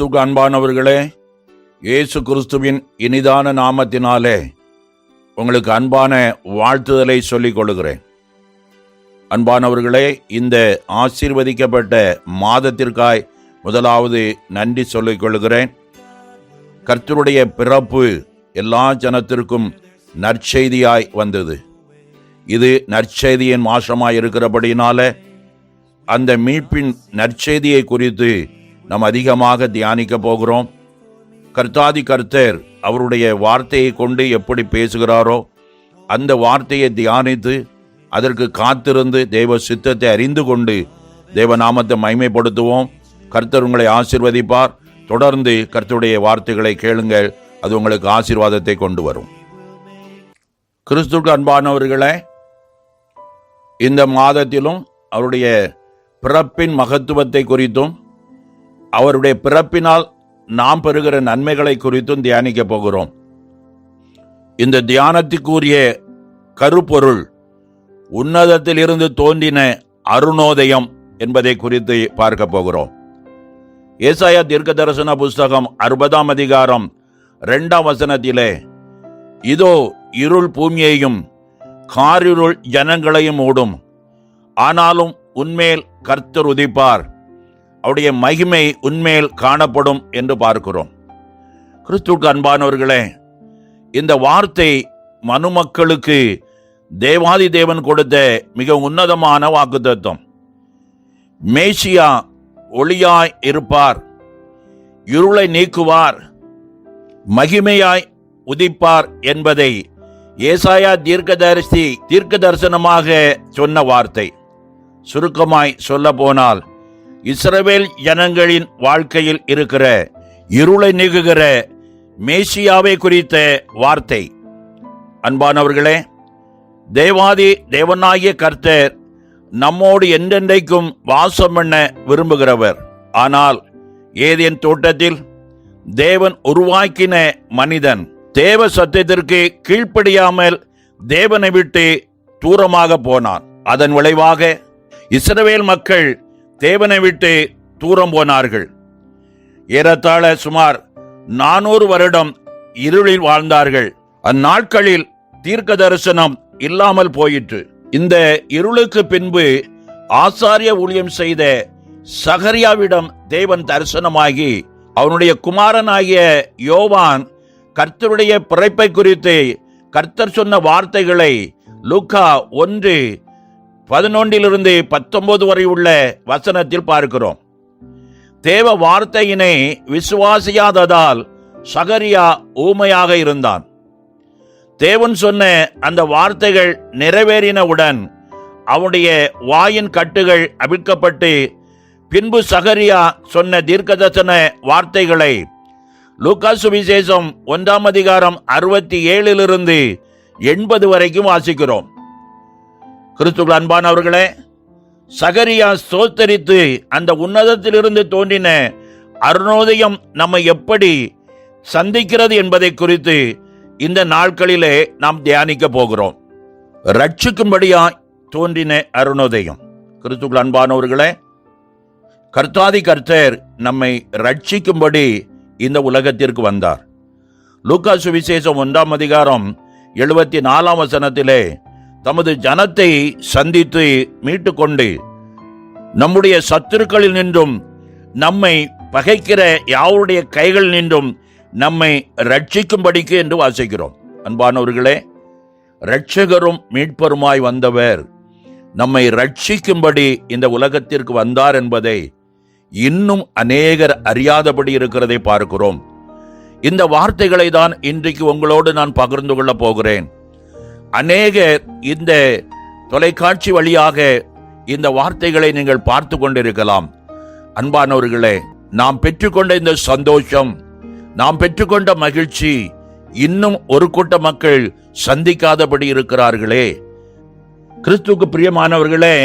கிறிஸ்துக்கு அன்பானவர்களே இயேசு கிறிஸ்துவின் இனிதான நாமத்தினாலே உங்களுக்கு அன்பான வாழ்த்துதலை சொல்லிக் கொள்கிறேன் அன்பானவர்களே இந்த ஆசீர்வதிக்கப்பட்ட மாதத்திற்காய் முதலாவது நன்றி சொல்லிக் கொள்கிறேன் கர்த்தருடைய பிறப்பு எல்லா ஜனத்திற்கும் நற்செய்தியாய் வந்தது. இது நற்செய்தியின் மாசமாய் இருக்கிறபடினால அந்த மீட்பின் நற்செய்தியை குறித்து நாம் அதிகமாக தியானிக்க போகிறோம். கர்த்தாதி கர்த்தர் அவருடைய வார்த்தையை கொண்டு எப்படி பேசுகிறாரோ அந்த வார்த்தையை தியானித்து அதற்கு காத்திருந்து தேவ சித்தத்தை அறிந்து கொண்டு தெய்வ நாமத்தை மைமைப்படுத்துவோம் கர்த்தர் உங்களை ஆசிர்வதிப்பார். தொடர்ந்து கர்த்தருடைய வார்த்தைகளை கேளுங்கள். அது உங்களுக்கு ஆசீர்வாதத்தை கொண்டு வரும். கிறிஸ்துக்கு அன்பானவர்களே இந்த மாதத்திலும் அவருடைய பிறப்பின் மகத்துவத்தை குறித்தும் அவருடைய பிறப்பினால் நாம் பெறுகிற நன்மைகளை குறித்தும் தியானிக்க போகிறோம். இந்த தியானத்துக்குரிய கருப்பொருள் உன்னதத்திலிருந்து தோன்றின அருணோதயம் என்பதை குறித்து பார்க்க போகிறோம். ஏசாயா தீர்க்க தரிசன புஸ்தகம் அறுபதாம் அதிகாரம் ரெண்டாம் வசனத்திலே இதோ இருள் பூமியையும் காரிருள் ஜனங்களையும் ஓடும் ஆனாலும் உன்மேல் கர்த்தர் உதிப்பார். அவருடைய மகிமை உண்மையில் காணப்படும் என்று பார்க்கிறோம். கிறிஸ்துக்கு அன்பானவர்களே இந்த வார்த்தை மனுமக்களுக்கு தேவாதி தேவன் கொடுத்த மிக உன்னதமான வாக்குத்தத்தம். மேசியா ஒளியாய் இருப்பார் இருளை நீக்குவார் மகிமையாய் உதிப்பார் என்பதை ஏசாயா தீர்க்கதரிசி தீர்க்க தரிசனமாக சொன்ன வார்த்தை. சுருக்கமாய் சொல்ல போனால் இஸ்ரவேல் ஜனங்களின் வாழ்க்கையில் இருக்கிற இருளை நீக்குகிற மேசியாவை குறித்த வார்த்தை. அன்பானவர்களே தேவாதி தேவனாகிய கர்த்தர் நம்மோடு என்றென்றைக்கும் வாசம் பண்ண விரும்புகிறவர். ஆனால் ஏதேன் தோட்டத்தில் தேவன் உருவாக்கின மனிதன் தேவ சத்தியத்திற்கு கீழ்ப்படியாமல் தேவனை விட்டு தூரமாக போனான். அதன் விளைவாக இஸ்ரவேல் மக்கள் தேவனை விட்டு தூரம் போனார்கள். ஏறத்தாழ சுமார் நானூறு வருடம் இருளில் வாழ்ந்தார்கள். அந்நாட்களில் தீர்க்க தரிசனம் இல்லாமல் போயிற்று. இந்த இருளுக்கு பின்பு ஆசாரிய ஊழியம் செய்த சகரியாவிடம் தேவன் தரிசனமாகி அவனுடைய குமாரனாகிய யோவான் கர்த்தருடைய பிறப்பை குறித்து கர்த்தர் சொன்ன வார்த்தைகளை லுக்கா ஒன்று பதினொன்றிலிருந்து பத்தொன்பது வரை உள்ள வசனத்தில் பார்க்கிறோம். தேவ வார்த்தையினை விசுவாசியாததால் சகரியா ஊமையாக இருந்தான். தேவன் சொன்ன அந்த வார்த்தைகள் நிறைவேறினவுடன் அவனுடைய வாயின் கட்டுகள் அவிழ்க்கப்பட்டு பின்பு சகரியா சொன்ன தீர்க்கதர்சன வார்த்தைகளை லூக்கா சுவிசேஷம் ஒன்றாம் அதிகாரம் அறுபத்தி ஏழிலிருந்து எண்பது வரைக்கும் வாசிக்கிறோம். கிறிஸ்துவ அன்பானவர்களே சகரியா சோத்தரித்து அந்த உன்னதத்திலிருந்து தோன்றின அருணோதயம் நம்மை எப்படி சந்திக்கிறது என்பதை குறித்து இந்த நாட்களிலே நாம் தியானிக்க போகிறோம். ரட்சிக்கும்படியா தோன்றின அருணோதயம். கிறிஸ்துக்கள் அன்பானவர்களே கர்த்தாதி கர்த்தர் நம்மை ரட்சிக்கும்படி இந்த உலகத்திற்கு வந்தார். லூக்கா சுவிசேஷம் ஒன்றாம் அதிகாரம் எழுபத்தி நாலாம் வசனத்திலே தமது ஜனத்தை சந்தித்து மீட்டுக்கொண்டு நம்முடைய சத்துருக்களில் நின்றும் நம்மை பகைக்கிற யாருடைய கைகள் நின்றும் நம்மை ரட்சிக்கும்படிக்கு என்று வாசிக்கிறோம். அன்பானவர்களே ரட்சகரும் மீட்பருமாய் வந்தவர் நம்மை ரட்சிக்கும்படி இந்த உலகத்திற்கு வந்தார் என்பதை இன்னும் அநேகர் அறியாதபடி இருக்கிறதை பார்க்கிறோம். இந்த வார்த்தைகளை தான் இன்றைக்கு உங்களோடு நான் பகிர்ந்து கொள்ளப் போகிறேன். அநேகர் இந்த தொலைக்காட்சி வழியாக இந்த வார்த்தைகளை நீங்கள் பார்த்து கொண்டிருக்கலாம். அன்பானவர்களே நாம் பெற்றுக்கொண்ட இந்த சந்தோஷம் நாம் பெற்றுக்கொண்ட மகிழ்ச்சி இன்னும் ஒரு கூட்ட மக்கள் சந்திக்காதபடி இருக்கிறார்களே. கிறிஸ்துக்கு பிரியமானவர்களே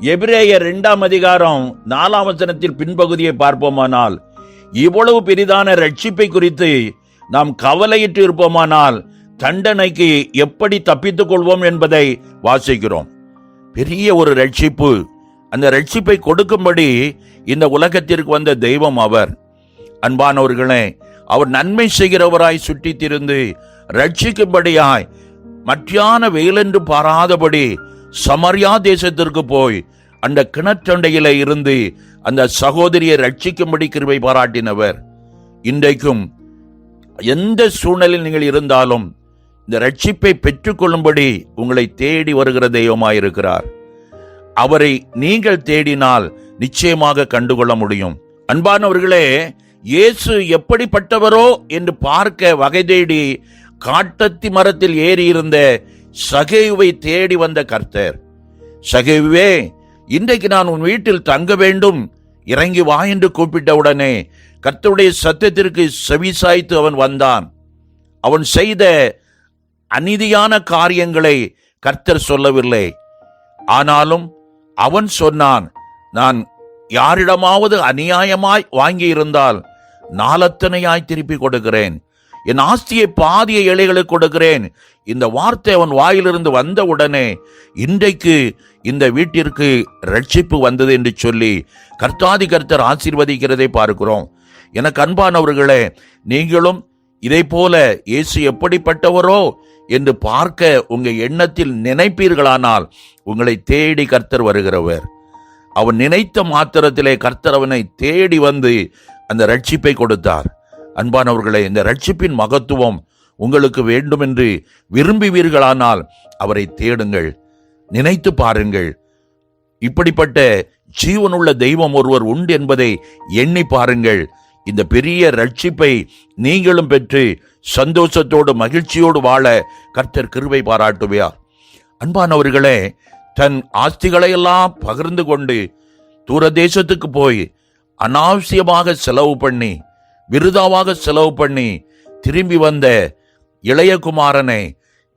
எபிரேயர் இரண்டாம் அதிகாரம் நாலாம் வசனத்தில் பின்பகுதியை பார்ப்போமானால் இவ்வளவு பெரிதான ரட்சிப்பை குறித்து நாம் கவலையிட்டு இருப்போமானால் தண்டனைக்கு எப்படி தப்பித்துக் கொள்வோம் என்பதை வாசிக்கிறோம். பெரிய ஒரு ரட்சிப்பு. அந்த ரட்சிப்பை கொடுக்கும்படி இந்த உலகத்திற்கு வந்த தெய்வம் அவர். அன்பானவர்களே அவர் நன்மை செய்கிறவராய் சுற்றி திருந்து ரட்சிக்கும்படியாய் மத்தியான வெயிலென்று பாராதபடி சமரியா தேசத்திற்கு போய் அந்த கிணற்றண்டையில இருந்து அந்த சகோதரியை ரட்சிக்கும்படி கிருபை பாராட்டினவர். இன்றைக்கும் எந்த சூழ்நிலையில் நீங்கள் இருந்தாலும் இந்த ரட்சிப்பை பெற்றுக்கொள்ளும்படி உங்களை தேடி வருகிற தெய்வமாயிருக்கிறார். அவரை நீங்கள் தேடினால் நிச்சயமாக கண்டுகொள்ள முடியும். அன்பானவர்களே இயேசு எப்படிப்பட்டவரோ என்று பார்க்க வகை தேடி காட்டத்தி மரத்தில் ஏறியிருந்த சகைவை தேடி வந்த கர்த்தர். சகேயுவே இன்றைக்கு நான் உன் வீட்டில் தங்க வேண்டும். இறங்கி வா என்று கூப்பிட்ட உடனே கர்த்தருடைய சத்தத்திற்கு செவிசாய்த்து அவன் வந்தான். அவன் செய்த அநீதியான காரியங்களை கர்த்தர் சொல்லவில்லை. ஆனாலும் அவன் சொன்னான் நான் யாரிடமாவது அநியாயமாய் வாங்கியிருந்தால் நாலத்தனையாய் திருப்பி கொடுக்கிறேன். என் ஆஸ்தியை பாதிய ஏழைகளுக்கு கொடுக்கிறேன். இந்த வார்த்தை அவன் வாயிலிருந்து வந்த உடனே இன்றைக்கு இந்த வீட்டிற்கு ரட்சிப்பு வந்தது என்று சொல்லி கர்த்தாதி கர்த்தர் ஆசீர்வதிக்கிறதை பார்க்கிறோம். எனக்கு அன்பானவர்களே நீங்களும் இதை போல இயேசு எப்படிப்பட்டவரோ என்று பார்க்க உங்க எண்ணத்தில் நினைப்பீர்களானால் உங்களை தேடி கர்த்தர் வருகிறவர். அவன் நினைத்த மாத்திரத்திலே கர்த்தர் அவனை தேடி வந்து அந்த ரட்சிப்பை கொடுத்தார். அன்பானவர்களே இந்த ரட்சிப்பின் மகத்துவம் உங்களுக்கு வேண்டுமென்று விரும்புவீர்களானால் அவரை தேடுங்கள் நினைத்து பாருங்கள். இப்படிப்பட்ட ஜீவனுள்ள தெய்வம் ஒருவர் உண்டு என்பதை எண்ணி பாருங்கள். இந்த பெரிய ரட்சிப்பை நீங்களும் பெற்று சந்தோஷத்தோடு மகிழ்ச்சியோடு வாழ கர்த்தர் கிருவை பாராட்டுவியார் அன்பானவர்களே தன் ஆஸ்திகளை எல்லாம் பகிர்ந்து கொண்டு தூர தேசத்துக்கு போய் அனாவசியமாக செலவு பண்ணி விருதாவாக செலவு பண்ணி திரும்பி வந்த இளையகுமாரனை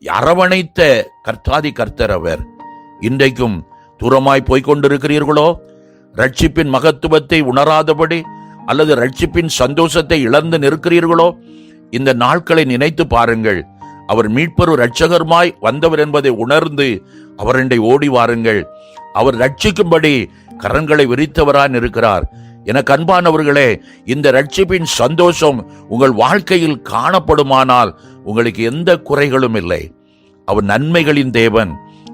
அரவணைத்த கர்த்தாதி கர்த்தர் அவர். இன்றைக்கும் தூரமாய் போய்கொண்டிருக்கிறீர்களோ ரட்சிப்பின் மகத்துவத்தை உணராதபடி அல்லது ரட்சிப்பின் சந்தோஷத்தை இழந்து நிற்கிறீர்களோ இந்த நாட்களை நினைத்து பாருங்கள். அவர் மீட்பரு ரட்சகருமாய் வந்தவர் என்பதை உணர்ந்து அவரண்டை ஓடி வாருங்கள். அவர் ரட்சிக்கும்படி கரங்களை விரித்தவரான் இருக்கிறார் என கண்பானவர்களே இந்த ரட்சிப்பின் சந்தோஷம் உங்கள் வாழ்க்கையில் காணப்படுமானால் உங்களுக்கு எந்த குறைகளும் இல்லை. அவர் நன்மைகளின் தேவன்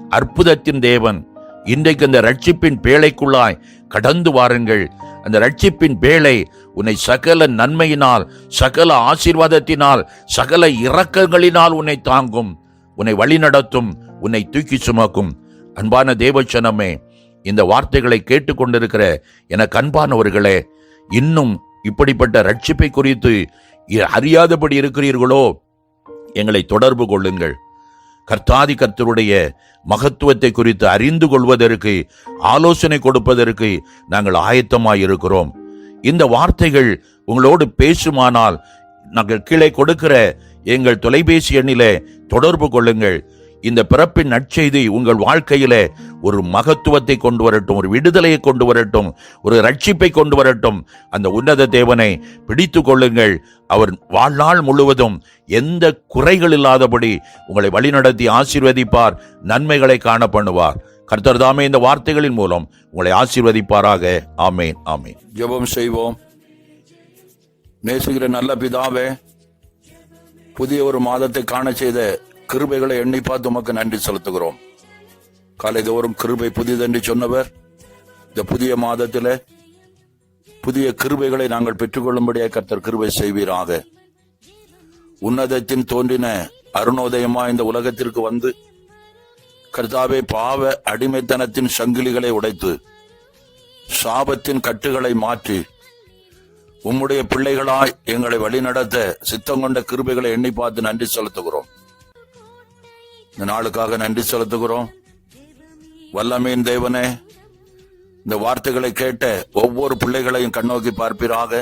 அற்புதத்தின் தேவன். இன்றைக்கு இந்த ரட்சிப்பின் பேழைக்குள்ளாய் கடந்து வாருங்கள். அந்த ரட்சிப்பின் வேலை உன்னை சகல நன்மையினால் சகல ஆசீர்வாதத்தினால் சகல இரக்கங்களினால் உன்னை தாங்கும். உன்னை வழிநடத்தும் உன்னை தூக்கி சுமக்கும். அன்பான தேவச்சனமே இந்த வார்த்தைகளை கேட்டுக்கொண்டிருக்கிற எனக்கு அன்பானவர்களே இன்னும் இப்படிப்பட்ட ரட்சிப்பை குறித்து அறியாதபடி இருக்கிறீர்களோ? எங்களை தொடர்பு கொள்ளுங்கள். கர்த்தாதி கர்த்தருடைய மகத்துவத்தை குறித்து அறிந்து கொள்வதற்கு ஆலோசனை கொடுப்பதற்கு நாங்கள் ஆயத்தமாக இருக்கிறோம் இந்த வார்த்தைகள் உங்களோடு பேசுமானால் நாங்கள் கீழே கொடுக்கிற எங்கள் தொலைபேசி எண்ணிலே தொடர்பு கொள்ளுங்கள். இந்த பிறப்பின் நற்செய்தி உங்கள் வாழ்க்கையிலே ஒரு மகத்துவத்தை கொண்டு வரட்டும் ஒரு விடுதலையை கொண்டு வரட்டும் ஒரு ரட்சிப்பை கொண்டு வரட்டும். அந்த உன்னத தேவனை பிடித்து கொள்ளுங்கள். அவர் வாழ்நாள் முழுவதும் எந்த குறைகள் இல்லாதபடி உங்களை வழிநடத்தி ஆசீர்வதிப்பார் நன்மைகளை காண பண்ணுவார் கர்த்தர் தாமே இந்த வார்த்தைகளின் மூலம் உங்களை ஆசீர்வதிப்பாராக. ஆமேன் ஆமேன். ஜெபம் செய்வோம். நேசுகிற நல்ல பிதாவே புதிய ஒரு மாதத்தை காண செய்த கிருபைகளை எண்ணி பார்த்து உமக்கு நன்றி செலுத்துகிறோம். காலை தோறும் கிருபை புதிதென்று சொன்னவர் இந்த புதிய மாதத்தில் புதிய கிருபைகளை நாங்கள் பெற்றுக்கொள்ளும்படியாக கர்த்தர் கிருபை செய்வீராக. உன்னதத்தின் தோன்றின அருணோதயமா இந்த உலகத்திற்கு வந்து கர்த்தாவே பாவ அடிமைத்தனத்தின் சங்கிலிகளை உடைத்து சாபத்தின் கட்டுகளை மாற்றி உம்முடைய பிள்ளைகளாய் எங்களை வழிநடத்த சித்தம் கொண்ட கிருபைகளை எண்ணி பார்த்து நன்றி செலுத்துகிறோம். இந்த நாளுக்காக நன்றி செலுத்துகிறோம். வல்லமையின் தேவனே இந்த வார்த்தைகளை கேட்ட ஒவ்வொரு பிள்ளைகளையும் கண்ணோக்கி பார்ப்பீராக.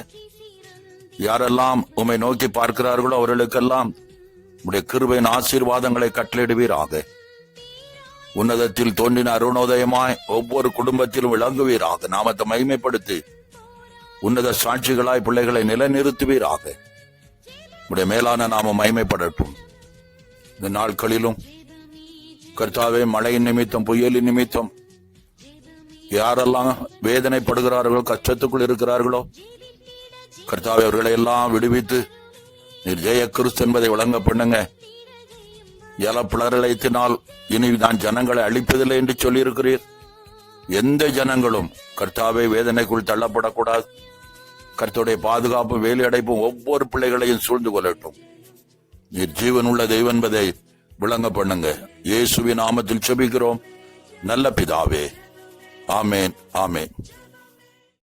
யாரெல்லாம் உம்மை நோக்கி பார்க்கிறார்களோ அவர்களுக்கெல்லாம் உடைய கிருபையின் ஆசீர்வாதங்களை கட்டளிடுவீராக உன்னதத்தில் தோன்றின அருணோதயமாய் ஒவ்வொரு குடும்பத்திலும் விளங்குவீராக. நாமத்தை மகிமைப்படுத்தி உன்னத சாட்சிகளாய் பிள்ளைகளை நிலைநிறுத்துவீராக. உடைய மேலான நாம மகிமைப்படட்டும். இந்த நாட்களிலும் கர்த்தாவே மழையின் நிமித்தம் புயலின் நிமித்தம். யாரெல்லாம் வேதனைப்படுகிறார்களோ கஷ்டத்துக்குள் இருக்கிறார்களோ கர்த்தாவே அவர்களை எல்லாம் விடுவித்து நீர் ஜெய கிறிஸ்து என்பதை விளங்க பண்ணுங்க. ஜலப்பிளரலைத்தினால் இனி நான் ஜனங்களை அழிப்பதில்லை என்று சொல்லியிருக்கிறீர். எந்த ஜனங்களும் கர்த்தாவை வேதனைக்குள் தள்ளப்படக்கூடாது. கர்த்தருடைய பாதுகாப்பு வேலையடைப்பும் ஒவ்வொரு பிள்ளைகளையும் சூழ்ந்து கொள்ளட்டும். நீர் உள்ள தெய்வம் என்பதை விளங்க பண்ணுங்க. இயேசுவின் நாமத்தில் செபிக்கிறோம். நல்ல பிதாவே. ஆமேன் ஆமேன்.